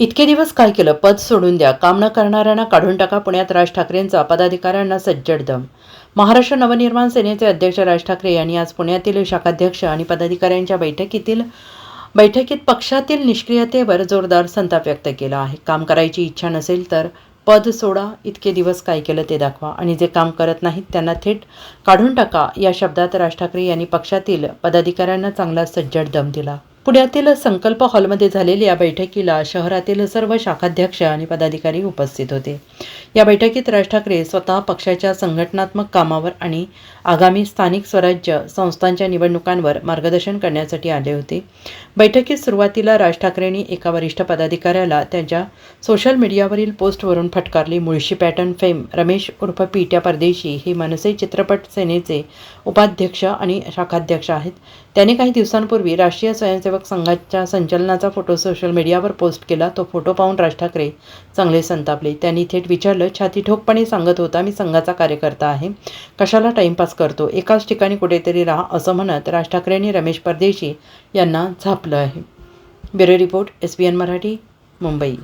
इतके दिवस काय केलं? पद सोडून द्या. काम न करणाऱ्यांना काढून टाका. पुण्यात राज ठाकरेंचा पदाधिकाऱ्यांना सज्जड दम. महाराष्ट्र नवनिर्माण सेनेचे अध्यक्ष राज ठाकरे यांनी आज पुण्यातील शाखाध्यक्ष आणि पदाधिकाऱ्यांच्या बैठकीतील बैठकीत पक्षातील निष्क्रियतेवर जोरदार संताप व्यक्त केला आहे. काम करायची इच्छा नसेल तर पद सोडा. इतके दिवस काय केलं ते दाखवा. आणि जे काम करत नाहीत त्यांना थेट काढून टाका. या शब्दात राज ठाकरे यांनी पक्षातील पदाधिकाऱ्यांना चांगला सज्जड दम दिला. पुण्यातील संकल्प हॉलमध्ये झालेल्या या बैठकीला शहरातील सर्व शाखाध्यक्ष आणि पदाधिकारी उपस्थित होते. या बैठकीत राज ठाकरे स्वतः पक्षाच्या संघटनात्मक कामावर आणि आगामी स्थानिक स्वराज्य संस्थांच्या निवडणुकांवर मार्गदर्शन करण्यासाठी आले होते. बैठकीत सुरुवातीला राज ठाकरेंनी एका वरिष्ठ पदाधिकाऱ्याला त्यांच्या सोशल मीडियावरील पोस्टवरून फटकारली मुळशी पॅटर्न फेम रमेश उर्फ पीट्या परदेशी हे मनसे चित्रपट सेनेचे उपाध्यक्ष आणि शाखाध्यक्ष आहेत. त्याने काही दिवसांपूर्वी राष्ट्रीय स्वयंसेवक संघाच्या संचलनाचा फोटो सोशल मीडियावर पोस्ट केला. तो फोटो पाहून राज ठाकरे चांगले संतापले. त्यांनी थेट विचारलं छाती ठोकपणे सांगत होता मी संघाचा कार्यकर्ता आहे. कशाला टाइमपास करतो? एकाच ठिकाणी कुठेतरी राहा असं म्हणत राज ठाकरेंनी रमेश परदेशी यांना झापलं आहे. Bureau report S B N Marathi Mumbai.